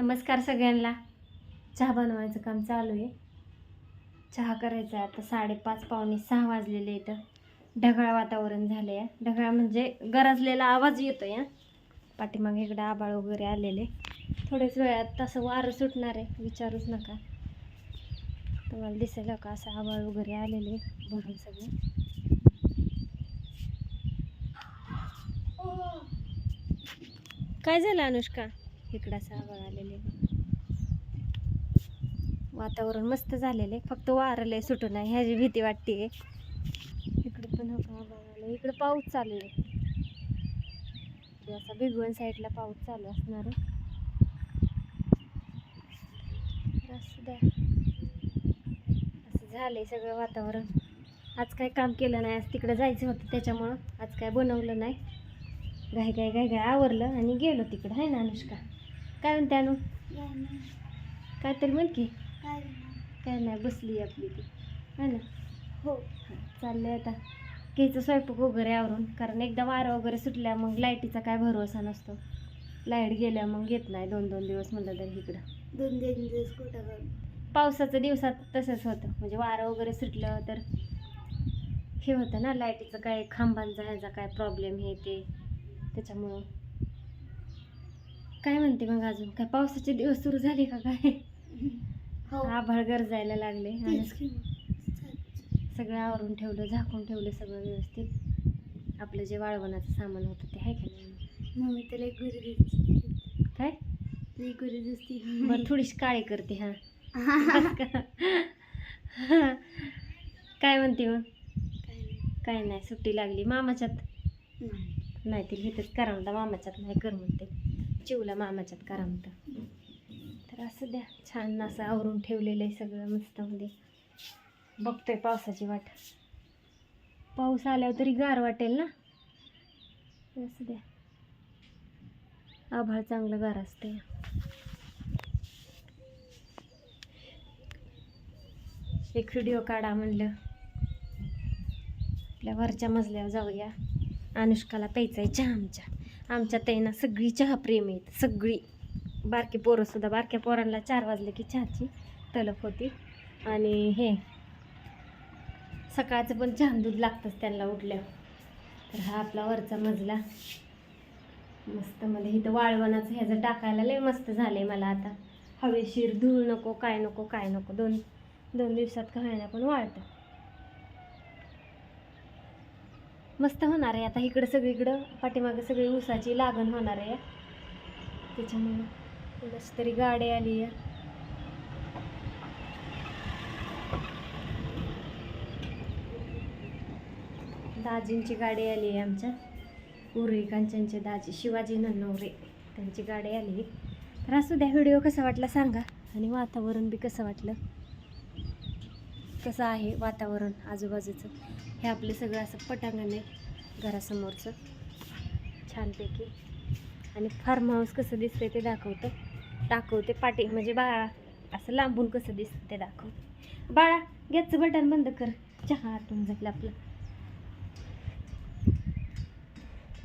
नमस्कार सगळ्यांना. चहा बनवायचं काम चालू आहे. चहा करायचा आहे आता साडेपाच पावणे सहा वाजलेले इथं ढगाळ वातावरण झालं आहे ढगाळ म्हणजे गरजलेला आवाज येतो या पाठीमागे इकडं आबाळ वगैरे आलेले. थोड्याच वेळात तसं वारं सुटणार आहे. विचारूच नका. तुम्हाला दिसेल का असं आबाळ वगैरे आलेले? भरून सगळे. काय झालं अनुष्का? इकडं असं आलेले वातावरण मस्त झालेलं आहे. फक्त वारले सुटू नाही ह्याची भीती वाटते इकडे पण आभाळ आलं इकडे पाऊस चालू आहे. असा भिगवण साईडला पाऊस चालू असणार आहे. असं झालंय सगळं वातावरण. आज काय काम केलं नाही. आज तिकडे जायचं होतं त्याच्यामुळं. आज काय बनवलं नाही. घाई घाई घाई घाई आवरलं आणि गेलो तिकडं. आहे ना अनुष्का? काय म्हणते अनु? काय तरी म्हण की. काय नाही. बसली आपली ती. है ना? हो. चाललंय आता. घ्यायचं स्वयंपाक वगैरे आवरून. कारण एकदा वारं वगैरे सुटल्या मग लाईटीचा काय भरोसा नसतो. लाइट गेल्या मग येत नाही. दोन दोन दिवस म्हणलं तर इकडं. दोन दोन दिवस कुठं पावसाच्या दिवसात तसंच होतं. म्हणजे वारं वगैरे सुटलं तर हे होतं ना लाईटीचं काय खांबांचा ह्याचा काय प्रॉब्लेम हे ते. त्याच्यामुळं काय म्हणते मग अजून? काय पावसाचे दिवस सुरू झाले का काय? हो. आभाळ गरजायला लागले. आणि तेच की. सगळं आवरून ठेवलं झाकून ठेवलं सगळं व्यवस्थित. आपलं जे वाळवणाचं सामान होतं ते आहे का नाही? मम्मी तर लई गुरी काय? लई गुरी दिसते. बरं थोडीशी काळी करते हा. काय म्हणते मग? काय नाही. काय नाही सुट्टी लागली. मामाच्यात? नाही. नाही ते घेतच करा म्हणता मामाच्यात नाही कर म्हणते. चिवला मामाच्यात करा म्हणता तर असं द्या. छान असं आवरून ठेवलेलं आहे सगळं मस्तमध्ये म्हणजे. बघतोय पावसाची वाट. पाऊस आल्यावर तरी गार वाटेल ना? असं द्या. आभाळ चांगलं गार असते एक व्हिडिओ काढा म्हणलं. आपल्या वरच्या मजल्यावर जाऊया. अनुष्काला प्यायचा आहे चहा आमच्या. आमच्या ताईना सगळी चहा प्रेम आहेत सगळी. बारकी पोरंसुद्धा बारक्या पोरांना चार वाजले की चहाची तलप होती. आणि हे सकाळचं पण छान दूध लागतंच त्यांना उठल्यावर. तर हा आपला वरचा मजला. मस्त मला इथं वाळवणाचं ह्याचं टाकायला लय मस्त झालंय मला आता. हवेशीर धूळ नको काय नको काय नको. दोन दोन दिवसात का पण वाळतं. मस्त होणार आहे. आता इकडं सगळीकडं पाठीमागं सगळी ऊसाची लागण होणार आहे. त्याच्यामुळं कशी तरी गाडी आली आहे. दाजींची गाडी आली आहे आमच्या. उर्वी कांचनचे दाजी शिवाजी नन्नवरे त्यांची गाडी आली तर असू द्या व्हिडिओ कसा वाटला सांगा. आणि वातावरण बी कसं वाटलं? कसं आहे वातावरण आजूबाजूचं? हे आपलं सगळं असं पटांगण आहे घरासमोरचं. छानपैकी. आणि फार्म हाऊस कसं दिसतंय ते दाखवतं. दाखवते पाटी म्हणजे बाळा असं लांबून कसं दिसतं ते दाखव बाळा गॅसचं बटन बंद कर. चहा आटून जाईल आपलं.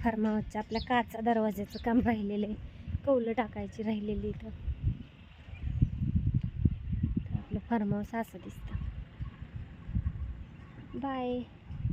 फार्म हाऊसच्या आपल्या काचा दरवाज्याचं काम राहिलेलं आहे. कौलं टाकायची राहिलेली इथं. तर आपलं फार्म हाऊस असं दिसतं. Bye.